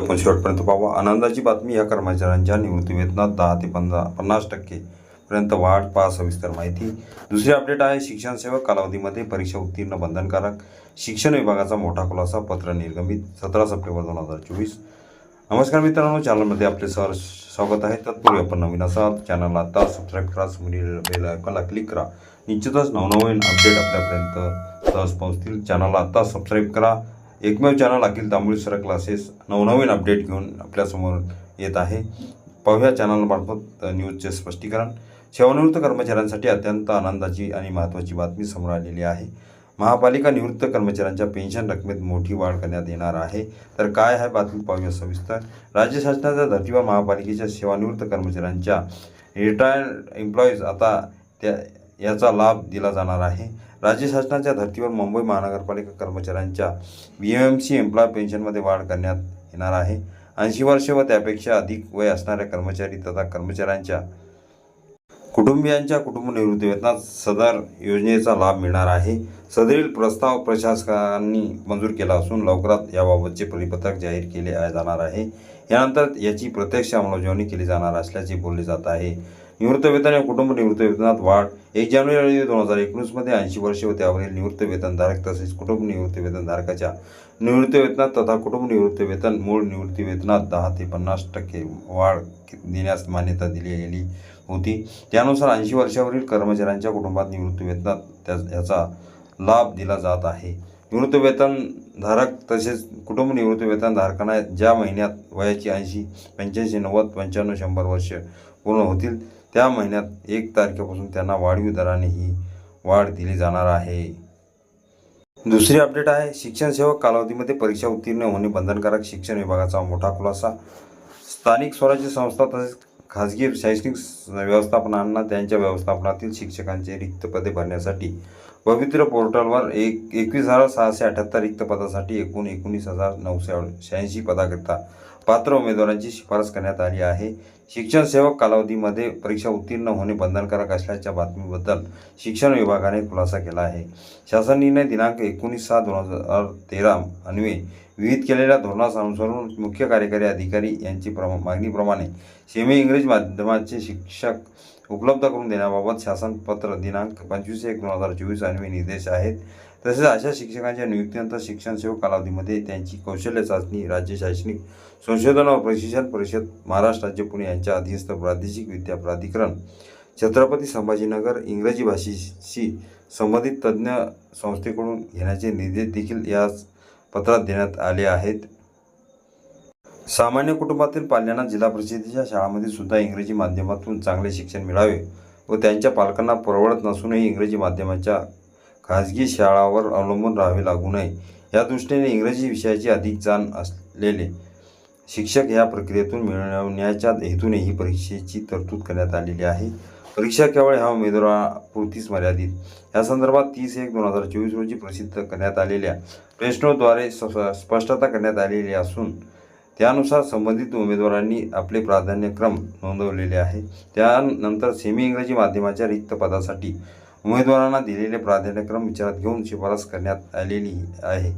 आपण शेवटपर्यंत पाहावा आनंदाची बातमी या कर्मचाऱ्यांच्या निवृत्ती वेतनात दहा ते पंधरा पन्नास टक्के पर्यंत वाढ पा सविस्तर माहिती. दुसरी अपडेट आहे शिक्षण सेवक कालावधीमध्ये परीक्षा उत्तीर्ण बंधनकारक. शिक्षण विभागाचा मोठा खुलासा पत्र निर्गमित सतरा सप्टेंबर दोन हजार चोवीस. नमस्कार मित्रांनो चॅनलमध्ये आपले सर स्वागत आहे. तत्पूर्वी आपण नवीन असाल चॅनलला आता सबस्क्राईब करा समोरील बेल आयकॉनला क्लिक करा. निश्चितच नवनवीन अपडेट आपल्यापर्यंत सहज पोहोचतील. चॅनलला आता सबस्क्राईब करा. एकमेव channel Akhil Tamboli sir classes नवनवीन अपडेट घेऊन आपल्यासमोर येत आहे. पाहूया चॅनलमार्फत न्यूजचे स्पष्टीकरण. सेवानिवृत्त कर्मचाऱ्यांसाठी अत्यंत आनंदाची आणि महत्त्वाची बातमी समोर आलेली आहे. महापालिका निवृत्त कर्मचाऱ्यांच्या पेन्शन रकमेत मोठी वाढ करण्यात येणार आहे. तर काय आहे बातमी? पाहूया सविस्तर. राज्य शासनाच्या धर्तीवर महापालिकेच्या सेवानिवृत्त कर्मचाऱ्यांच्या रिटायर्ड एम्प्लॉईज आता त्या याचा लाभ दिला जाणार आहे. राज्य शासनाच्या धर्तीवर मुंबई महानगरपालिका कर्मचाऱ्यांच्या B M M C employ पेन्शनमध्ये वाढ करण्यात येणार आहे. ऐंशी वर्षे व त्यापेक्षा अधिक वय असणाऱ्या कर्मचारी तथा कर्मचाऱ्यांच्या कुटुंबियांच्या कुटुंब निवृत्ती वेतनात सदर योजनेचा लाभ मिळणार आहे. सदरील प्रस्ताव प्रशासकांनी मंजूर केला असून लवकरात याबाबतचे परिपत्रक जाहीर केले जाणार आहे. यानंतर याची प्रत्यक्ष अंमलबजावणी केली जाणार असल्याचे बोलले जात आहे. निवृत्त वेतन या कुटुंब निवृत्ती वेतनात वाढ. एक जानेवारी दोन हजार एकोणीसमध्ये ऐंशी वर्षे व त्यावरील निवृत्त वेतनधारक तसेच कुटुंब निवृत्ती वेतनधारकाच्या निवृत्ती वेतनात तथा कुटुंब निवृत्ती वेतन मूळ निवृत्ती वेतनात दहा ते पन्नास टक्के वाढ देण्यास मान्यता दिली गेली होती. त्यानुसार ऐंशी वर्षावरील कर्मचाऱ्यांच्या कुटुंबात निवृत्तीवेतनात त्या याचा लाभ दिला जात आहे. निवृत्तवेतनधारक तसेच कुटुंब निवृत्तवेतनधारकांना ज्या महिन्यात वयाची ऐंशी पंच्याऐंशी नव्वद पंच्याण्णव शंभर वर्ष पूर्ण होतील त्या महिन्यात एक तारखेपासून त्यांना वाढीव दराने ही वाढ दिली जाणार आहे. दुसरी अपडेट आहे शिक्षण सेवक कालावधीमध्ये परीक्षा उत्तीर्ण होणे बंधनकारक शिक्षण विभागाचा मोठा खुलासा. स्थानिक स्वराज्य संस्था तसेच खाजगी शैक्षणिक व्यवस्थापनांना त्यांच्या व्यवस्थापनातील शिक्षकांचे रिक्त पदे भरण्यासाठी पवित्र पोर्टलवर एक एकवीस हजार सहाशे अठ्याहत्तर रिक्त पदासाठी एकूण एकोणीस हजार नऊशे शहाऐंशी पदाकरिता पात्र उमेदवारांची शिफारस करण्यात आली आहे. शिक्षण सेवक कालावधीमध्ये परीक्षा उत्तीर्ण होणे बंधनकारक असल्याच्या बातमीबद्दल शिक्षण विभागाने खुलासा केला आहे. शासन निर्णय दिनांक एकोणीस सहा दोन हजार तेरा अन्वे विहित केलेल्या धोरणासानुसरून मुख्य कार्यकारी अधिकारी यांची प्रमा मागणीप्रमाणे सेमी इंग्रजी माध्यमाचे शिक्षक उपलब्ध करून देण्याबाबत शासन पत्र दिनांक पंचवीस एक दोन हजार चोवीस अन्वये निर्देश आहेत. तसेच अशा शिक्षकांच्या नियुक्तीनंतर शिक्षण सेवक कालावधीमध्ये त्यांची कौशल्य चाचणी राज्य शैक्षणिक संशोधन व प्रशिक्षण परिषद महाराष्ट्र राज्य पुणे यांच्या अधीनस्थ प्रादेशिक विद्या प्राधिकरण छत्रपती संभाजीनगर इंग्रजी भाषेशी संबंधित तज्ज्ञ संस्थेकडून घेण्याचे निर्देश देखील याच पत्रात देण्यात आले आहेत. सामान्य कुटुंबातील पाल्यांना जिल्हा परिषदेच्या शाळांमध्ये सुद्धा इंग्रजी माध्यमातून चांगले शिक्षण मिळावे व त्यांच्या पालकांना परवडत नसूनही इंग्रजी माध्यमाच्या खाजगी शाळावर अवलंबून राहावे लागू नये. या दृष्टीने इंग्रजी विषयाची अधिक जाण असलेले शिक्षक या प्रक्रियेतून मिळवण्याच्या हेतूने ही परीक्षेची तरतूद करण्यात आलेली आहे. परीक्षा केवळ ह्या उमेदवारापुरतीच मर्यादित. या संदर्भात तीस एक दोन हजार चोवीस रोजी प्रसिद्ध करण्यात आलेल्या प्रश्नोद्वारे स- स्पष्टता करण्यात आलेली असून त्यानुसार संबंधित उमेदवारांनी आपले प्राधान्यक्रम नोंदवलेले आहे. त्यानंतर सेमी इंग्रजी माध्यमाच्या रिक्त पदासाठी उमेदवारांना दिलेले प्राधान्यक्रम विचारात घेऊन शिफारस करण्यात आलेली आहे.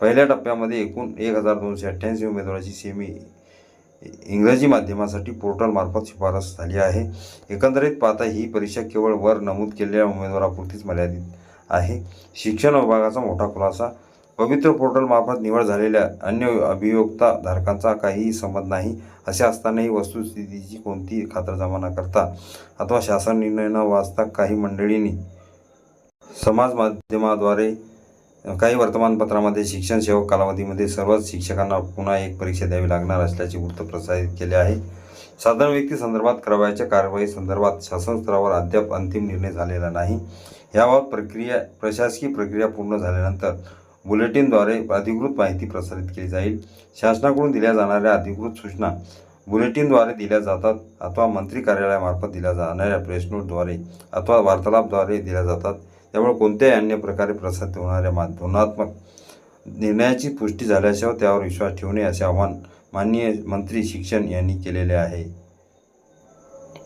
पहिल्या टप्प्यामध्ये एकूण एक हजार दोनशे अठ्ठ्याऐंशी उमेदवाराची सेमी इंग्रजी माध्यमासाठी पोर्टलमार्फत शिफारस झाली आहे. एकंदरीत पाहता ही परीक्षा केवळ वर नमूद केलेल्या उमेदवारापुरतीच मर्यादित आहे. शिक्षण विभागाचा मोठा खुलासा पवित्र पोर्टलमार्फत निवड झालेल्या अन्य अभियोक्ता धारकांचा काहीही संबंध नाही असे असतानाही वस्तुस्थितीची कोणतीही खातरजमा न करता अथवा शासन निर्णय न वाचता काही मंडळींनी समाज माध्यमाद्वारे काही वर्तमानपत्रामध्ये शिक्षण सेवक कालावधीमध्ये सर्वच शिक्षकांना पुन्हा एक परीक्षा द्यावी लागणार असल्याचे वृत्त प्रसारित केले आहे. साधारण व्यक्ती संदर्भात करावयाच्या कारवाई संदर्भात शासन स्तरावर अद्याप अंतिम निर्णय झालेला नाही. याबाबत प्रक्रिया प्रशासकीय प्रक्रिया पूर्ण झाल्यानंतर बुलेटिनद्वारे अधिकृत माहिती प्रसारित केली जाईल. शासनाकडून दिल्या जाणाऱ्या अधिकृत सूचना बुलेटिनद्वारे दिल्या जातात अथवा मंत्री कार्यालयामार्फत दिल्या जाणाऱ्या प्रेसनोटद्वारे अथवा वार्तालापद्वारे दिल्या जातात. त्यामुळे कोणत्याही अन्य प्रकारे प्रसारित होणाऱ्या मा धोरणात्मक निर्णयाची पुष्टी झाल्याशिवाय त्यावर विश्वास ठेवणे असे आवाहन माननीय मंत्री शिक्षण यांनी केलेले आहे.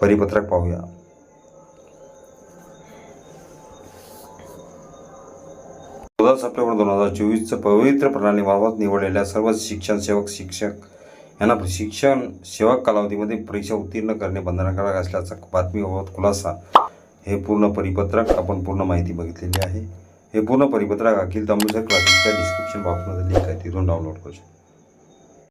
परिपत्रक पाहूया. चौदा सप्टेंबर दोन हजार चोवीसचं पवित्र प्रणालीमार्फत निवडलेल्या सर्व शिक्षण सेवक शिक्षक यांना शिक्षण सेवक कालावधीमध्ये परीक्षा उत्तीर्ण करणे बंधनकारक असल्याचा बातमीबाबत खुलासा. हे पूर्ण परिपत्रक आपण पूर्ण माहिती बघितलेली आहे. हे पूर्ण परिपत्रक अखिल तांबूसर क्लासेसच्या डिस्क्रिप्शन बॉक्समध्ये लिंक आहे तिथून डाउनलोड करू शकता.